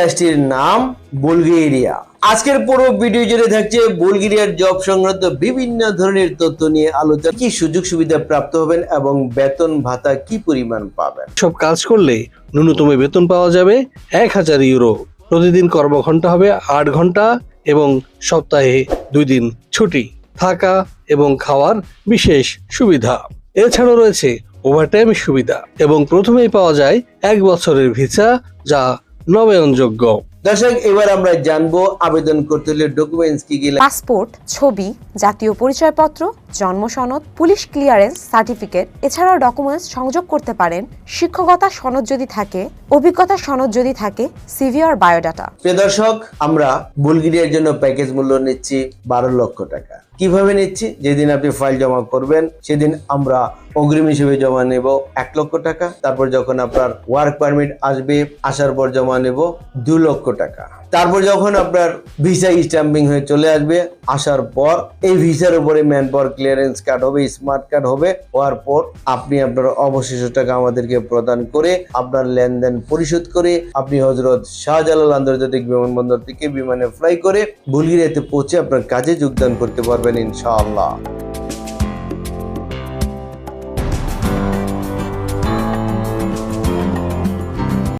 দেশটির নাম বুলগেরিয়া। আজকের পুরো ভিডিও জুড়ে থাকছে বুলগেরিয়ার জব সংক্রান্ত বিভিন্ন ধরনের তথ্য নিয়ে আলোচনা। কি সুযোগ সুবিধা প্রাপ্ত হবেন এবং বেতন ভাতা কি পরিমাণ পাবেন? সব কাজ করলে ন্যূনতম বেতন পাওয়া যাবে এক হাজার ইউরো। প্রতিদিন কর্মঘন্টা হবে আট ঘণ্টা এবং সপ্তাহে দুই দিন ছুটি। থাকা এবং খাওয়ার বিশেষ সুবিধা। এছাড়াও রয়েছে ওভারটাইম সুবিধা এবং প্রথমেই পাওয়া যায় এক বছরের ভিসা যা নবায়নযোগ্য। দর্শক এবার আমরা জানব আবেদন করতে হলে ডকুমেন্টস কি কি পাসপোর্ট ছবি জাতীয় পরিচয়পত্র জন্ম সনদ, পুলিশ ক্লিয়ারেন্স, সার্টিফিকেট, এছাড়াও ডকুমেন্টস সংযোগ করতে পারেন শিক্ষকতা সনদ যদি থাকে, অভিজ্ঞতা সনদ যদি থাকে সিভি আর বায়োডাটা প্রিয় দর্শক, আমরা বুলগেরিয়ার জন্য প্যাকেজ মূল্য নিচ্ছি বারো লক্ষ টাকা। কীভাবে নিচ্ছি? যেদিন আপনি ফাইল জমা করবেন, সেদিন আমরা অগ্রিম হিসেবে জমা নেব এক লক্ষ টাকা। তারপর যখন আপনার ওয়ার্ক পারমিট আসবে, আসার পর জমা নেব দু লক্ষ টাকা। তারপর যখন আপনার ভিসা স্ট্যাম্পিং হয়ে চলে আসবে, আসার পর এই ভিসার উপরে ম্যান পাওয়ার ক্লিয়ারেন্স কার্ড হবে স্মার্ট কার্ড হবে, হওয়ার পর আপনি আপনার অবশিষ্ট টাকা আমাদেরকে প্রদান করে আপনার লেনদেন পরিশোধ করে আপনি হজরত শাহজালাল আন্তর্জাতিক বিমানবন্দর থেকে বিমানে ফ্লাই করে বুলগেরিয়াতে পৌঁছে আপনার কাজে যোগদান করতে পারবেন ইনশাআল্লাহ।